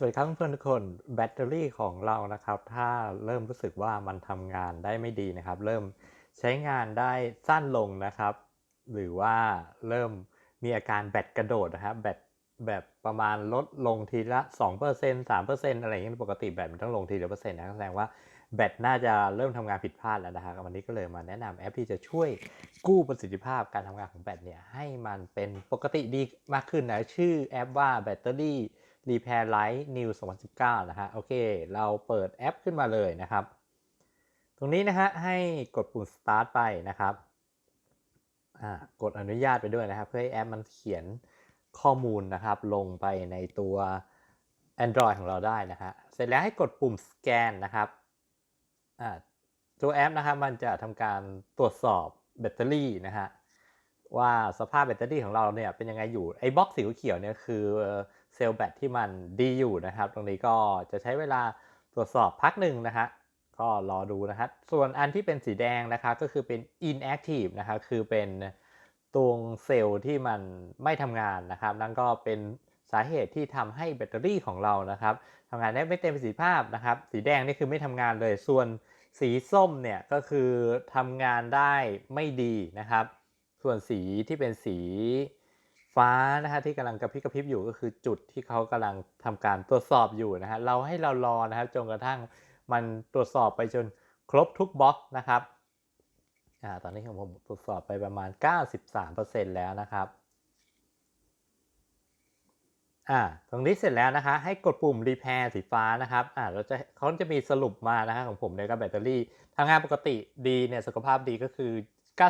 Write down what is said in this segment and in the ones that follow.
สวัสดีครับเพื่อนๆทุกคนแบตเตอรี่ของเรานะครับ ถ้าเริ่มรู้สึกว่ามันทำงานได้ไม่ดีนะครับ เริ่มใช้งานได้สั้นลงนะครับ หรือว่าเริ่มมีอาการแบตกระโดดนะครับแบตแบบประมาณลดลงทีละ 2% 3%อะไรอย่างเงี้ยปกติแบตมันต้องลงทีละเปอร์เซ็นต์นะแสดงว่าแบตน่าจะเริ่มทำงานผิดพลาดแล้วนะครับวันนี้ก็เลยมาแนะนำแอปที่จะช่วยกู้ประสิทธิภาพการทำงานของแบตเนี่ยให้มันเป็นปกติดีมากขึ้นนะชื่อแอปว่าแบตเตอรี่ Repair Light New 2019 นะฮะ โอเค เราเปิดแอปขึ้นมาเลยนะครับ ตรงนี้นะฮะ ให้กดปุ่ม start ไปนะครับ กดอนุญาตไปด้วยนะครับ เพื่อให้แอปมันเขียนข้อมูลนะครับ ลงไปในตัว Android ของเราได้นะฮะ เสร็จแล้วให้กดปุ่มสแกนนะครับตัวแอปนะครับมันจะทำการตรวจสอบแบตเตอรี่นะฮะว่าสภาพแบตเตอรี่ของเราเนี่ยเป็นยังไงอยู่ไอ้บล็อกสีเขียวเนี่ยคือ เซลล์แบตที่มันดีอยู่นะครับ ตรงนี้ก็จะใช้เวลาตรวจสอบพักหนึ่งนะฮะก็รอดูนะครับ ส่วนอันที่เป็นสีแดงนะครับก็คือเป็น inactive นะครับคือเป็นตัวเซลล์ที่มันไม่ทำงานนะครับ นั่นก็เป็นสาเหตุที่ทำให้แบตเตอรี่ของเรานะครับทำงานได้ไม่เต็มประสิทธิภาพนะครับ สีแดงนี่คือไม่ทำงานเลย ส่วนสีส้มเนี่ยก็คือทำงานได้ไม่ดีนะครับ ส่วนสีที่เป็นสี ฟ้านะฮะที่กำลังกระพริบกระพริบอยู่ก็คือจุดที่เขากำลังทำการตรวจสอบอยู่นะฮะเราให้เรารอนะครับจนกระทั่งมันตรวจสอบไปจนครบทุกบล็อกนะครับอ่าตอนนี้ของผมตรวจสอบไปประมาณ 93%แล้วนะครับอ่าตรงนี้เสร็จแล้วนะคะ ให้กดปุ่ม repair สีฟ้านะครับอ่าเราจะเขาจะมีสรุปมานะครับของผมเนี่ยก็แบตเตอรี่ทำงานปกติดีเนี่ยสุขภาพดีก็คือ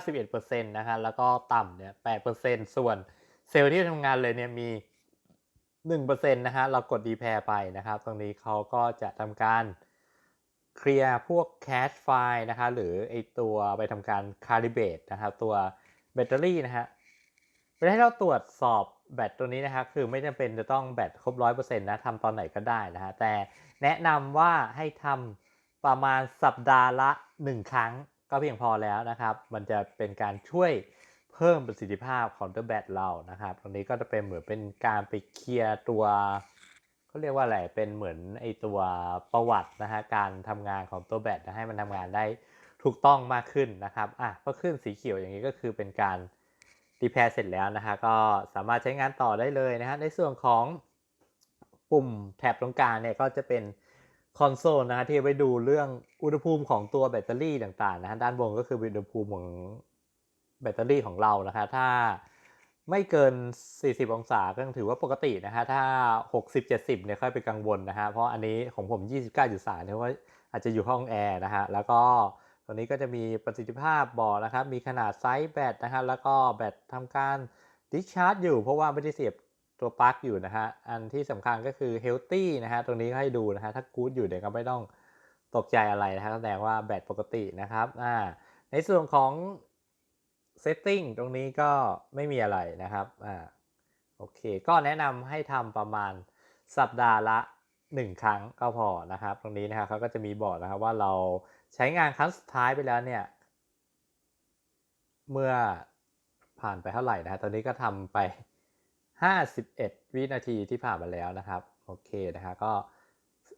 91%นะฮะแล้วก็ต่ำเนี่ย8%ส่วน เซลล์ที่ทำงานเลยเนี่ยมี1%นะฮะเรากด repair ไปนะครับ ตรงนี้เขาก็จะทำการเคลียร์พวกแคชไฟล์นะคะหรือไอตัวไปทำการ calibrate นะครับตัวแบตเตอรี่นะฮะเวลาให้เราตรวจสอบแบตตัวนี้นะครับคือไม่จำเป็นจะต้องแบตครบ100%นะทำตอนไหนก็ได้นะฮะแต่แนะนำว่าให้ทำประมาณสัปดาห์ละ 1 ครั้งก็เพียงพอแล้วนะครับ มันจะเป็นการช่วย เพิ่มประสิทธิภาพของตัวแบตเรานะครับ ตรงนี้ก็จะเป็นเหมือนเป็นการไปเคลียร์ตัวเขาเรียกว่าอะไร เป็นเหมือนไอตัวประวัตินะฮะ การทำงานของตัวแบตให้มันทำงานได้ถูกต้องมากขึ้นนะครับ อะพอขึ้นสีเขียวอย่างนี้ก็คือเป็นการรีแพร์เสร็จแล้วนะฮะ ก็สามารถใช้งานต่อได้เลยนะฮะ ในส่วนของปุ่มแถบตรงกลางเนี่ยก็จะเป็นคอนโซลนะฮะที่ไปดูเรื่องอุณหภูมิของตัวแบตเตอรี่ต่างๆนะฮะ ด้านบนก็คืออุณหภูมิของ แบตเตอรี่ของเรานะคะถ้าไม่เกิน 40 องศาก็ถือว่าปกตินะฮะถ้า 60-70เนี่ยค่อยไปกังวลนะฮะเพราะอันนี้ของผม 29.3เนี่ยว่าอาจจะอยู่ห้องแอร์นะฮะแล้วก็ตัวนี้ก็จะมีประสิทธิภาพบอกนะครับมีขนาดไซส์แบตนะฮะแล้วก็แบตทำการดิชาร์จอยู่ เพราะว่าไม่ได้เสียบตัวปลั๊กอยู่นะฮะอันที่สำคัญก็คือเฮลตี้นะฮะตรงนี้ให้ดูนะฮะถ้ากู๊ดอยู่เดี๋ยวก็ไม่ต้องตกใจอะไรนะฮะแสดงว่าแบตปกตินะครับอ่าในส่วนของ เซตติ้งตรงนี้ก็ไม่มีอะไรนะครับอ่าโอเค ก็แนะนำให้ทำประมาณสัปดาห์ละ 1 ครั้งก็พอนะครับ ตรงนี้นะครับเขาก็จะมีบอกนะครับว่าเราใช้งานครั้งสุดท้ายไปแล้วเนี่ย เมื่อผ่านไปเท่าไหร่นะฮะตอนนี้ก็ทำไป 51 วินาทีที่ผ่านมาแล้วนะครับ โอเคนะฮะก็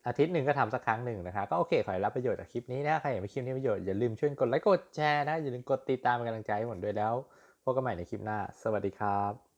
อาทิตย์หนึ่งก็ทำสักครั้งหนึ่งนะครับก็โอเคขอให้รับประโยชน์จากคลิปนี้นะใครอยากให้คลิปนี้ประโยชน์อย่าลืมช่วยกดไลค์กดแชร์นะอย่าลืมกดติดตามเป็นกำลังใจให้ผมด้วยแล้วพบกันใหม่ในคลิปหน้า สวัสดีครับ